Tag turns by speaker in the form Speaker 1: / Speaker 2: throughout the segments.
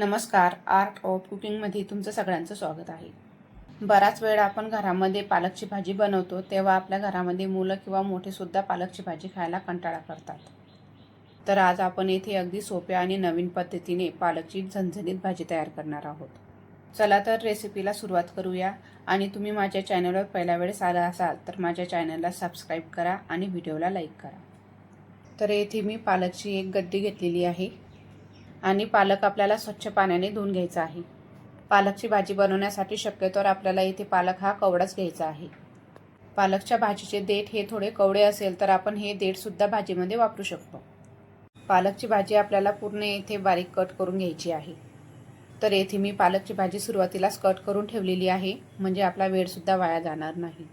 Speaker 1: नमस्कार art of कुकिंगमध्ये तुमचं सगळ्यांचं स्वागत आहे. बराच वेळ आपण घरामध्ये पालकची भाजी बनवतो तेव्हा आपल्या घरामध्ये मुलं किंवा मोठेसुद्धा पालकची भाजी खायला कंटाळा करतात. तर आज आपण येथे अगदी सोप्या आणि नवीन पद्धतीने पालकची झणझणीत भाजी तयार करणार आहोत. चला तर रेसिपीला सुरुवात करूया. आणि तुम्ही माझ्या चॅनलवर पहिल्या वेळेस आला असाल तर माझ्या चॅनलला सबस्क्राईब करा आणि व्हिडिओला लाईक करा. तर येथे मी पालकची एक गड्डी घेतलेली आहे. आणि पालक आपल्याला स्वच्छ पाण्याने धुवून घ्यायचा आहे. पालकची भाजी बनवण्यासाठी शक्यतोवर आपल्याला इथे पालक हा कवडाच घ्यायचा आहे. पालकच्या भाजीचे देठ हे थोडे कवडे असेल तर आपण हे देठसुद्धा भाजीमध्ये वापरू शकतो. पालकची भाजी आपल्याला पूर्ण येथे बारीक कट करून घ्यायची आहे. तर येथे मी पालकची भाजी सुरुवातीलाच कट करून ठेवलेली आहे म्हणजे आपला वेळसुद्धा वाया जाणार नाही.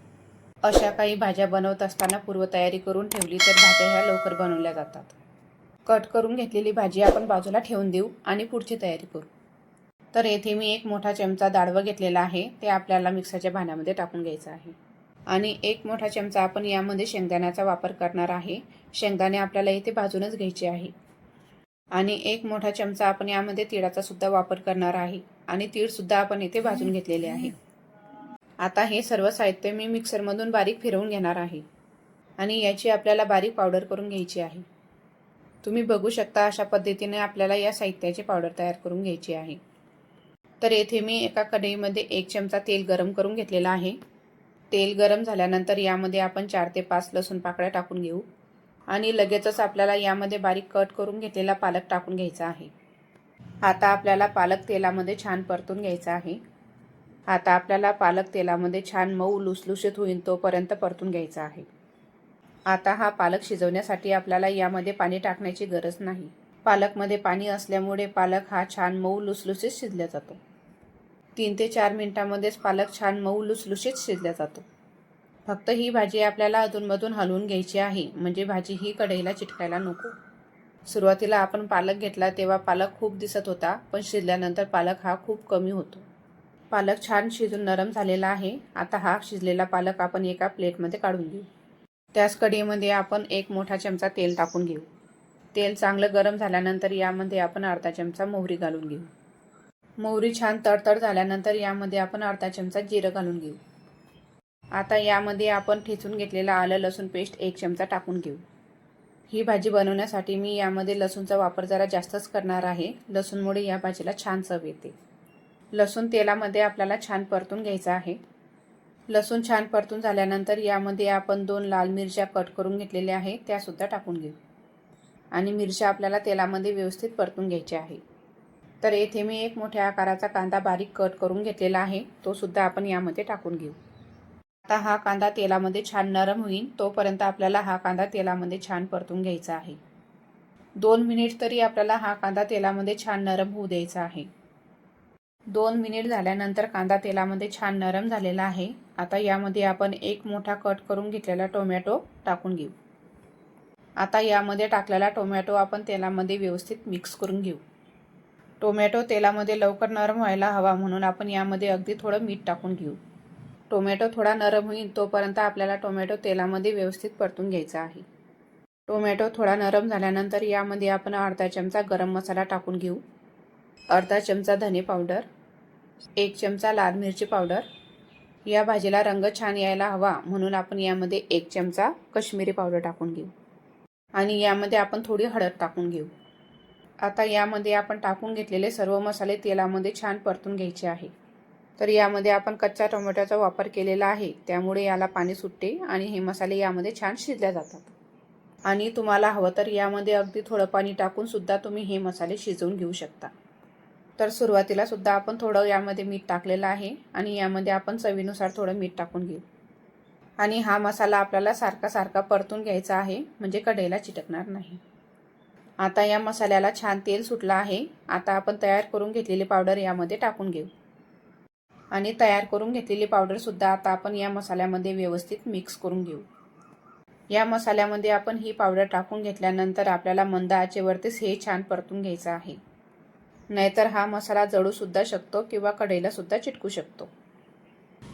Speaker 1: अशा काही भाज्या बनवत असताना पूर्वतयारी करून ठेवली तर भाज्या ह्या लवकर बनवल्या जातात. कट करून घेतलेली भाजी आपण बाजूला ठेवून देऊ आणि पुढची तयारी करू. तर येथे मी एक मोठा चमचा दाडवं घेतलेला आहे. ते आपल्याला मिक्सरच्या भांड्यामध्ये टाकून घ्यायचं आहे. आणि एक मोठा चमचा आपण यामध्ये शेंगदाण्याचा वापर करणार आहे. शेंगदाणे आपल्याला इथे भाजूनच घ्यायचे आहे. आणि एक मोठा चमचा आपण यामध्ये तिळाचा सुद्धा वापर करणार आहे. आणि तीळसुद्धा आपण इथे भाजून घेतलेले आहे. आता हे सर्व साहित्य मी मिक्सरमधून बारीक फिरवून घेणार आहे. आणि याची आपल्याला बारीक पावडर करून घ्यायची आहे. तुम्ही बघू शकता अशा पद्धतीने आपल्याला या साहित्याची पावडर तयार करून घ्यायची आहे. तर येथे मी एका कढईमध्ये एक चमचा तेल गरम करून घेतलेला आहे. तेल गरम झाल्यानंतर यामध्ये आपण चार ते पाच लसूण पाकळ्या टाकून घेऊ. आणि लगेचच आपल्याला यामध्ये बारीक कट करून घेतलेला पालक टाकून घ्यायचा आहे. आता आपल्याला पालक तेलामध्ये छान परतून घ्यायचा आहे. आता आपल्याला पालक तेलामध्ये छान मऊ लुसलुशीत होईल तोपर्यंत परतून घ्यायचा आहे. आता हा पालक शिजवण्यासाठी आपल्याला यामध्ये पाणी टाकण्याची गरज नाही. पालकमध्ये पाणी असल्यामुळे पालक हा छान मऊ लुसलुसीत शिजला जातो. तीन ते चार मिनिटांमध्येच पालक छान मऊ लुसलुशीत शिजला जातो. फक्त ही भाजी आपल्याला अधूनमधून हलवून घ्यायची आहे म्हणजे भाजी ही कढईला चिटकायला नको. सुरुवातीला आपण पालक घेतला तेव्हा पालक खूप दिसत होता पण शिजल्यानंतर पालक हा खूप कमी होतो. पालक छान शिजून नरम झालेला आहे. आता हा शिजलेला पालक आपण एका प्लेटमध्ये काढून घेऊ. त्याच कढीमध्ये आपण एक मोठा चमचा तेल टाकून घेऊ. तेल चांगलं गरम झाल्यानंतर यामध्ये आपण अर्धा चमचा मोहरी घालून घेऊ. मोहरी छान तडतड झाल्यानंतर यामध्ये आपण अर्धा चमचा जिरं घालून घेऊ. आता यामध्ये आपण ठेचून घेतलेला आलं लसूण पेस्ट एक चमचा टाकून घेऊ. ही भाजी बनवण्यासाठी मी यामध्ये लसूणचा वापर जरा जास्तच करणार आहे. लसूणमुळे या भाजीला छान चव येते. लसूण तेलामध्ये आपल्याला छान परतून घ्यायचा आहे. लसूण छान परतून झाल्यानंतर यामध्ये आपण दोन लाल मिरच्या कट करून घेतलेल्या आहे त्यासुद्धा टाकून घेऊ. आणि मिरच्या आपल्याला तेलामध्ये व्यवस्थित परतून घ्यायच्या आहे तर येथे मी एक मोठ्या आकाराचा कांदा बारीक कट करून घेतलेला आहे तो सुद्धा आपण यामध्ये टाकून घेऊ. आता हा कांदा तेलामध्ये छान नरम होईल तोपर्यंत आपल्याला हा कांदा तेलामध्ये छान परतून घ्यायचा आहे. दोन मिनिट तरी आपल्याला हा कांदा तेलामध्ये छान नरम होऊ द्यायचा आहे. दोन मिनिट झाल्यानंतर कांदा तेलामध्ये छान नरम झालेला आहे. आता यामध्ये आपण एक मोठा कट करून घेतलेला टोमॅटो टाकून घेऊ. आता यामध्ये टाकलेला टोमॅटो आपण तेलामध्ये व्यवस्थित मिक्स करून घेऊ. टोमॅटो तेलामध्ये लवकर नरम व्हायला हवा म्हणून आपण यामध्ये अगदी थोडं मीठ टाकून घेऊ. टोमॅटो थोडा नरम होईल तोपर्यंत आपल्याला टोमॅटो तेलामध्ये व्यवस्थित परतून घ्यायचा आहे. टोमॅटो थोडा नरम झाल्यानंतर यामध्ये आपण अर्धा चमचा गरम मसाला टाकून घेऊ. अर्धा चमचा धने पावडर. एक चमचा लाल मिरची पावडर. या भाजीला रंग छान यायला हवा म्हणून आपण यामध्ये एक चमचा कश्मीरी पावडर टाकून घेऊ. आणि यामध्ये आपण थोडी हळद टाकून घेऊ. आता यामध्ये आपण टाकून घेतलेले सर्व मसाले तेलामध्ये छान परतून घ्यायचे आहे. तर यामध्ये आपण कच्च्या टोमॅटोचा वापर केलेला आहे त्यामुळे याला पाणी सुटते आणि हे मसाले यामध्ये छान शिजल्या जातात. आणि तुम्हाला हवं तर यामध्ये अगदी थोडं पाणी टाकूनसुद्धा तुम्ही हे मसाले शिजवून घेऊ शकता. तर सुरुवातीला सुद्धा आपण थोडं यामध्ये मीठ टाकलेलं आहे आणि यामध्ये आपण चवीनुसार थोडं मीठ टाकून घेऊ. आणि हा मसाला आपल्याला सारखा सारखा परतून घ्यायचा आहे म्हणजे कढईला चिटकणार नाही. आता या मसाल्याला छान तेल सुटलं आहे. आता आपण तयार करून घेतलेली पावडर यामध्ये टाकून घेऊ. आणि तयार करून घेतलेली पावडरसुद्धा आता आपण या मसाल्यामध्ये व्यवस्थित मिक्स करून घेऊ. या मसाल्यामध्ये आपण ही पावडर टाकून घेतल्यानंतर आपल्याला मंद आचेवरतीच हे छान परतून घ्यायचं आहे. नाहीतर हा मसाला जळूसुद्धा शकतो किंवा कढईलासुद्धा चिटकू शकतो.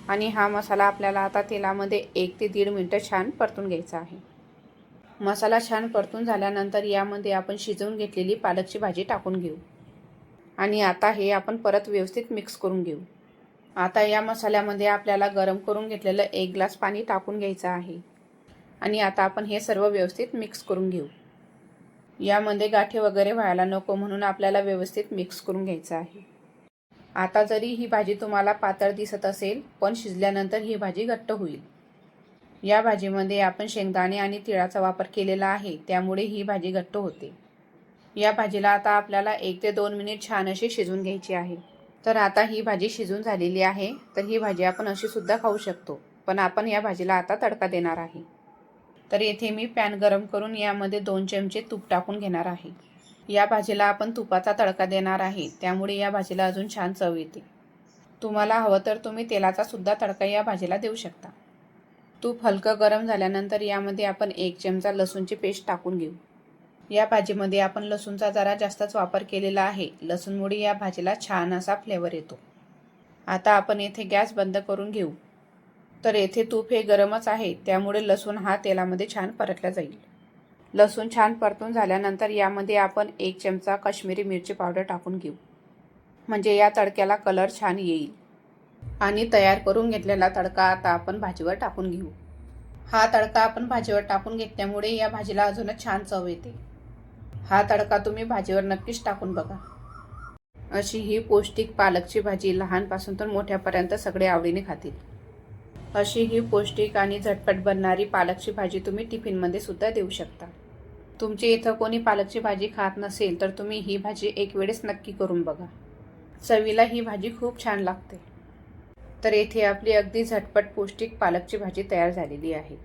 Speaker 1: आणि हा मसाला आपल्याला आता तेलामध्ये एक ते दीड मिनटं छान परतून घ्यायचा आहे. मसाला छान परतून झाल्यानंतर यामध्ये आपण शिजवून घेतलेली पालकची भाजी टाकून घेऊ. आणि आता हे आपण परत व्यवस्थित मिक्स करून घेऊ. आता या मसाल्यामध्ये आपल्याला गरम करून घेतलेलं एक ग्लास पाणी टाकून घ्यायचं आहे. आणि आता आपण हे सर्व व्यवस्थित मिक्स करून घेऊ. यामध्ये गाठी वगैरे व्हायला नको म्हणून आपल्याला व्यवस्थित मिक्स करून घ्यायचं आहे. आता जरी ही भाजी तुम्हाला पातळ दिसत असेल पण शिजल्यानंतर ही भाजी घट्ट होईल. या भाजीमध्ये आपण शेंगदाणे आणि तिळाचा वापर केलेला आहे त्यामुळे ही भाजी घट्ट होते. या भाजीला आता आपल्याला एक ते दोन मिनिट छान अशी शिजून घ्यायची आहे. तर आता ही भाजी शिजून झालेली आहे तर ही भाजी आपण अशी सुद्धा खाऊ शकतो पण आपण या भाजीला आता तडका देणार आहे. तर येथे मी पॅन गरम करून यामध्ये दोन चमचे तूप टाकून घेणार आहे. या भाजीला आपण तुपाचा तडका देणार आहे. त्यामुळे या भाजीला अजून छान चव येते. तुम्हाला हवं तर तुम्ही तेलाचा सुद्धा तडका या भाजीला देऊ शकता. तूप हलकं गरम झाल्यानंतर यामध्ये आपण एक चमचा लसूणची पेस्ट टाकून घेऊ. या भाजीमध्ये आपण लसूणचा जरा जास्तच वापर केलेला आहे. लसूणमुळे या भाजीला छान असा फ्लेवर येतो. आता आपण येथे गॅस बंद करून घेऊ. तर येथे तूप हे गरमच आहे. त्यामुळे लसूण हा तेलामध्ये छान परतला जाईल. लसूण छान परतून झाल्यानंतर यामध्ये आपण एक चमचा काश्मीरी मिरची पावडर टाकून घेऊ. म्हणजे या तडक्याला कलर छान येईल. आणि तयार करून घेतलेला तडका आता आपण भाजीवर टाकून घेऊ. हा तडका आपण भाजीवर टाकून घेतल्यामुळे या भाजीला अजूनच छान चव येते. हा तडका तुम्ही भाजीवर नक्कीच टाकून बघा. अशी ही पौष्टिक पालकची भाजी लहानपासून तर मोठ्यापर्यंत सगळे आवडीने खातील. अशी ही पौष्टिक आणि झटपट बनणारी पालकची भाजी तुम्ही टिफिनमध्ये सुद्धा देऊ शकता. तुमची इथं कोणी पालकची भाजी खात नसेल तर तुम्ही ही भाजी एक वेळेस नक्की करून बघा. चवीला ही भाजी खूप छान लागते. तर येथे आपली अगदी झटपट पौष्टिक पालकची भाजी तयार झालेली आहे.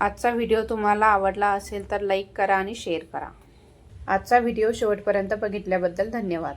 Speaker 1: आजचा व्हिडिओ तुम्हाला आवडला असेल तर लाईक करा आणि शेअर करा. आजचा व्हिडिओ शेवटपर्यंत बघितल्याबद्दल धन्यवाद.